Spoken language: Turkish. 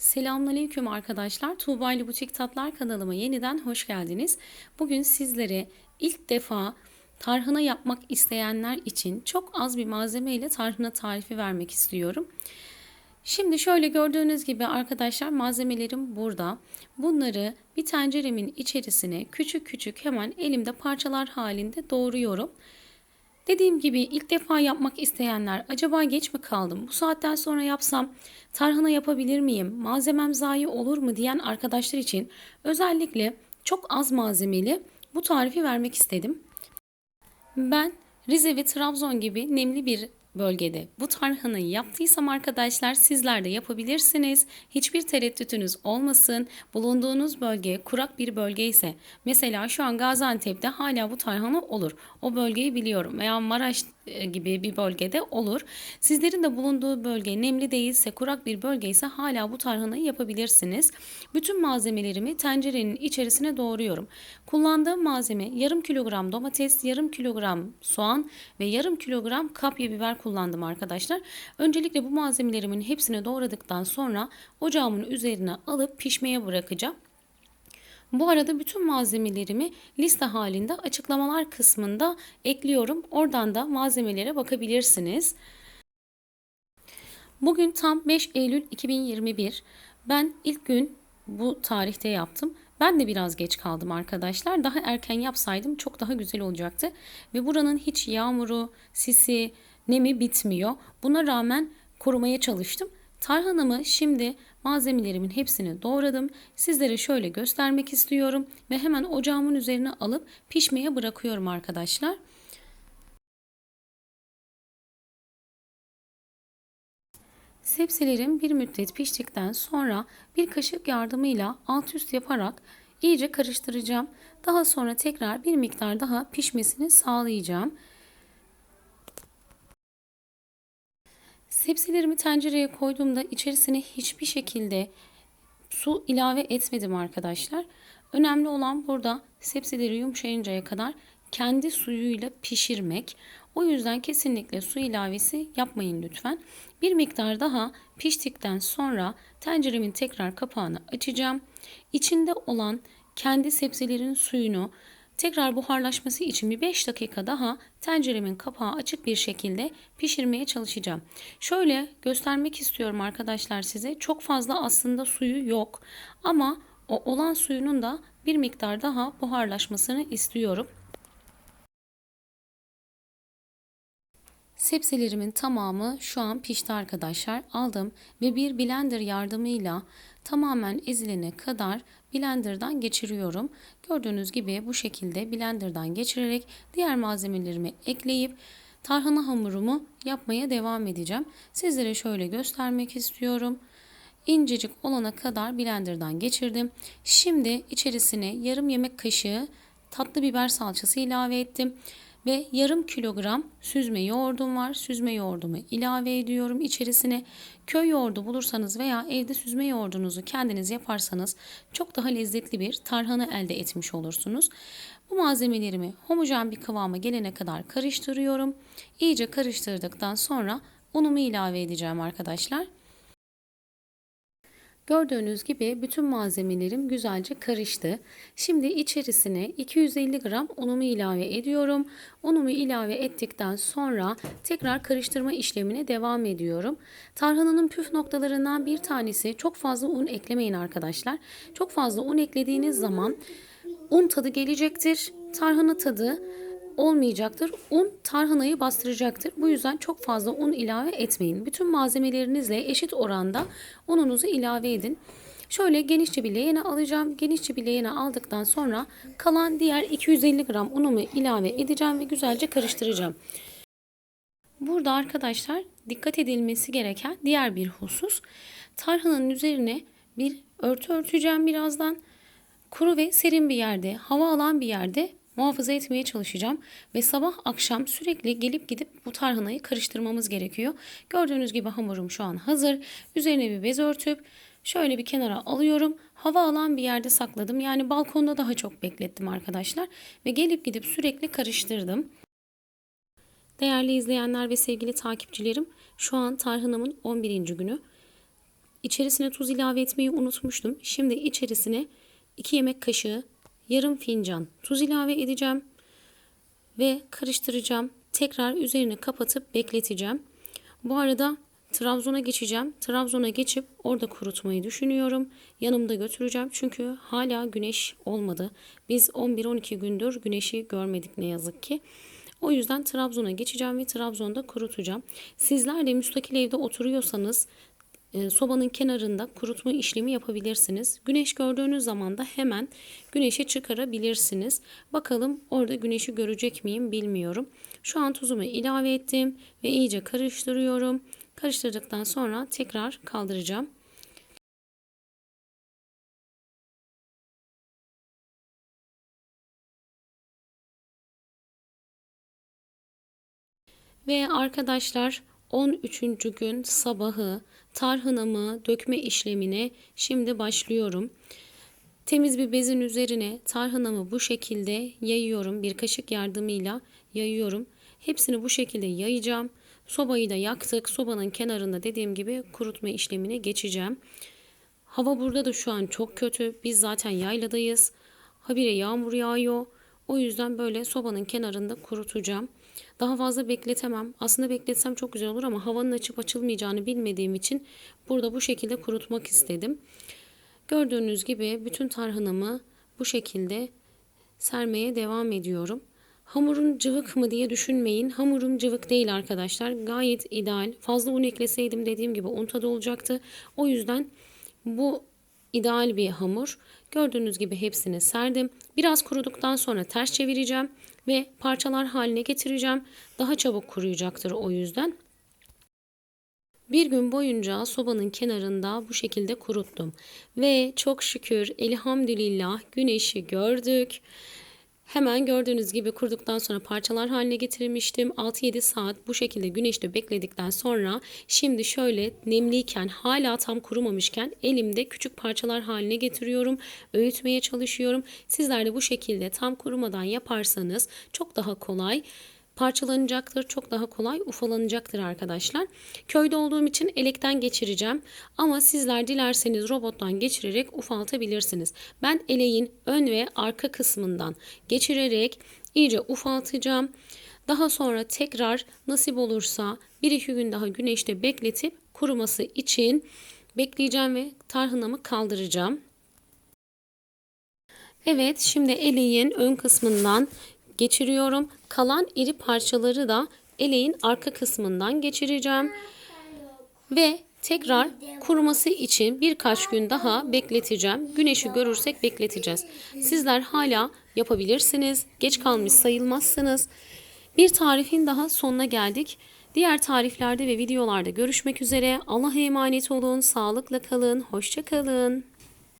Selamünaleyküm arkadaşlar. Tuğba ile Butik Tatlar kanalıma yeniden hoş geldiniz. Bugün sizlere ilk defa tarhana yapmak isteyenler için çok az bir malzeme ile tarhana tarifi vermek istiyorum. Şimdi şöyle gördüğünüz gibi arkadaşlar malzemelerim burada. Bunları bir tenceremin içerisine küçük küçük hemen elimde parçalar halinde doğruyorum. Dediğim gibi ilk defa yapmak isteyenler acaba geç mi kaldım? Bu saatten sonra yapsam tarhana yapabilir miyim? Malzemem zayi olur mu diyen arkadaşlar için özellikle çok az malzemeli bu tarifi vermek istedim. Ben Rize ve Trabzon gibi nemli bir bölgede bu tarhanayı yaptıysam arkadaşlar sizler de yapabilirsiniz. Hiçbir tereddütünüz olmasın. Bulunduğunuz bölge kurak bir bölge ise mesela şu an Gaziantep'te hala bu tarhana olur. O bölgeyi biliyorum veya Maraş e, gibi bir bölgede olur. Sizlerin de bulunduğu bölge nemli değilse kurak bir bölge ise hala bu tarhanayı yapabilirsiniz. Bütün malzemelerimi tencerenin içerisine doğruyorum. Kullandığım malzeme yarım kilogram domates, yarım kilogram soğan ve yarım kilogram kapya biber kullandım arkadaşlar. Öncelikle bu malzemelerimin hepsini doğradıktan sonra ocağımın üzerine alıp pişmeye bırakacağım. Bu arada bütün malzemelerimi liste halinde açıklamalar kısmında ekliyorum. Oradan da malzemelere bakabilirsiniz. Bugün tam 5 Eylül 2021. Ben ilk gün bu tarihte yaptım. Ben de biraz geç kaldım arkadaşlar. Daha erken yapsaydım çok daha güzel olacaktı. Ve buranın hiç yağmuru, sisi, nemi bitmiyor. Buna rağmen korumaya çalıştım. Tarhanamı şimdi malzemelerimin hepsini doğradım. Sizlere şöyle göstermek istiyorum ve hemen ocağımın üzerine alıp pişmeye bırakıyorum arkadaşlar. Sebzelerim bir müddet piştikten sonra bir kaşık yardımıyla alt üst yaparak iyice karıştıracağım. Daha sonra tekrar bir miktar daha pişmesini sağlayacağım. Sebzelerimi tencereye koyduğumda içerisine hiçbir şekilde su ilave etmedim arkadaşlar. Önemli olan burada sebzeleri yumuşayıncaya kadar kendi suyuyla pişirmek. O yüzden kesinlikle su ilavesi yapmayın lütfen. Bir miktar daha piştikten sonra tenceremin tekrar kapağını açacağım. İçinde olan kendi sebzelerin suyunu tekrar buharlaşması için bir 5 dakika daha tenceremin kapağı açık bir şekilde pişirmeye çalışacağım. Şöyle göstermek istiyorum arkadaşlar size. Çok fazla aslında suyu yok ama o olan suyunun da bir miktar daha buharlaşmasını istiyorum. Sebzelerimin tamamı şu an pişti arkadaşlar. Aldım ve bir blender yardımıyla tamamen ezilene kadar blenderdan geçiriyorum. Gördüğünüz gibi bu şekilde blenderdan geçirerek diğer malzemelerimi ekleyip tarhana hamurumu yapmaya devam edeceğim. Sizlere şöyle göstermek istiyorum. İncecik olana kadar blenderdan geçirdim. Şimdi içerisine yarım yemek kaşığı tatlı biber salçası ilave ettim ve yarım kilogram süzme yoğurdum var. Süzme yoğurdumu ilave ediyorum içerisine. Köy yoğurdu bulursanız veya evde süzme yoğurdunuzu kendiniz yaparsanız çok daha lezzetli bir tarhana elde etmiş olursunuz. Bu malzemelerimi homojen bir kıvama gelene kadar karıştırıyorum. İyice karıştırdıktan sonra unumu ilave edeceğim arkadaşlar. Gördüğünüz gibi bütün malzemelerim güzelce karıştı. Şimdi içerisine 250 gram unumu ilave ediyorum. Unumu ilave ettikten sonra tekrar karıştırma işlemine devam ediyorum. Tarhananın püf noktalarından bir tanesi çok fazla un eklemeyin arkadaşlar. Çok fazla un eklediğiniz zaman un tadı gelecektir. Tarhana tadı olmayacaktır. Un tarhanayı bastıracaktır. Bu yüzden çok fazla un ilave etmeyin. Bütün malzemelerinizle eşit oranda ununuzu ilave edin. Şöyle genişçe bir leğene alacağım. Genişçe bir leğene aldıktan sonra kalan diğer 250 gram unumu ilave edeceğim ve güzelce karıştıracağım. Burada arkadaşlar dikkat edilmesi gereken diğer bir husus. Tarhananın üzerine bir örtü örteceğim birazdan. Kuru ve serin bir yerde, hava alan bir yerde muhafaza etmeye çalışacağım. Ve sabah akşam sürekli gelip gidip bu tarhanayı karıştırmamız gerekiyor. Gördüğünüz gibi hamurum şu an hazır. Üzerine bir bez örtüp şöyle bir kenara alıyorum. Hava alan bir yerde sakladım. Yani balkonda daha çok beklettim arkadaşlar. Ve gelip gidip sürekli karıştırdım. Değerli izleyenler ve sevgili takipçilerim şu an tarhanamın 11. günü. içerisine tuz ilave etmeyi unutmuştum. Şimdi içerisine 2 yemek kaşığı yarım fincan tuz ilave edeceğim ve karıştıracağım. Tekrar üzerine kapatıp bekleteceğim. Bu arada Trabzon'a geçeceğim. Trabzon'a geçip orada kurutmayı düşünüyorum. Yanımda götüreceğim çünkü hala güneş olmadı. Biz 11-12 gündür güneşi görmedik ne yazık ki. O yüzden Trabzon'a geçeceğim ve Trabzon'da kurutacağım. Sizler de müstakil evde oturuyorsanız sobanın kenarında kurutma işlemi yapabilirsiniz. Güneş gördüğünüz zaman da hemen güneşe çıkarabilirsiniz. Bakalım orada güneşi görecek miyim bilmiyorum. Şu an tuzumu ilave ettim ve iyice karıştırıyorum. Karıştırdıktan sonra tekrar kaldıracağım. Ve arkadaşlar 13. gün sabahı tarhanamı dökme işlemine şimdi başlıyorum. Temiz bir bezin üzerine tarhanamı bu şekilde yayıyorum. Bir kaşık yardımıyla yayıyorum. Hepsini bu şekilde yayacağım. Sobayı da yaktık. Sobanın kenarında dediğim gibi kurutma işlemine geçeceğim. Hava burada da şu an çok kötü. Biz zaten yayladayız. Habire yağmur yağıyor. O yüzden böyle sobanın kenarında kurutacağım. Daha fazla bekletemem. Aslında bekletsem çok güzel olur ama havanın açıp açılmayacağını bilmediğim için burada bu şekilde kurutmak istedim. Gördüğünüz gibi bütün tarhanamı bu şekilde sermeye devam ediyorum. Hamurun cıvık mı diye düşünmeyin. Hamurum cıvık değil arkadaşlar. Gayet ideal. Fazla un ekleseydim dediğim gibi un tadı olacaktı. O yüzden bu ideal bir hamur. Gördüğünüz gibi hepsini serdim. Biraz kuruduktan sonra ters çevireceğim ve parçalar haline getireceğim. Daha çabuk kuruyacaktır o yüzden. Bir gün boyunca sobanın kenarında bu şekilde kuruttum. Ve çok şükür elhamdülillah güneşi gördük. Hemen gördüğünüz gibi kurduktan sonra parçalar haline getirmiştim. 6-7 saat bu şekilde güneşte bekledikten sonra şimdi şöyle nemliyken hala tam kurumamışken elimde küçük parçalar haline getiriyorum. Öğütmeye çalışıyorum. Sizler de bu şekilde tam kurumadan yaparsanız çok daha kolay parçalanacaktır. Çok daha kolay ufalanacaktır arkadaşlar. Köyde olduğum için elekten geçireceğim. Ama sizler dilerseniz robottan geçirerek ufaltabilirsiniz. Ben eleğin ön ve arka kısmından geçirerek iyice ufaltacağım. Daha sonra tekrar nasip olursa 1-2 gün daha güneşte bekletip kuruması için bekleyeceğim ve tarhanamı kaldıracağım. Evet şimdi eleğin ön kısmından geçiriyorum. Kalan iri parçaları da eleğin arka kısmından geçireceğim. Ve tekrar kuruması için birkaç gün daha bekleteceğim. Güneşi görürsek bekleteceğiz. Sizler hala yapabilirsiniz. Geç kalmış sayılmazsınız. Bir tarifin daha sonuna geldik. Diğer tariflerde ve videolarda görüşmek üzere. Allah'a emanet olun. Sağlıkla kalın. Hoşça kalın.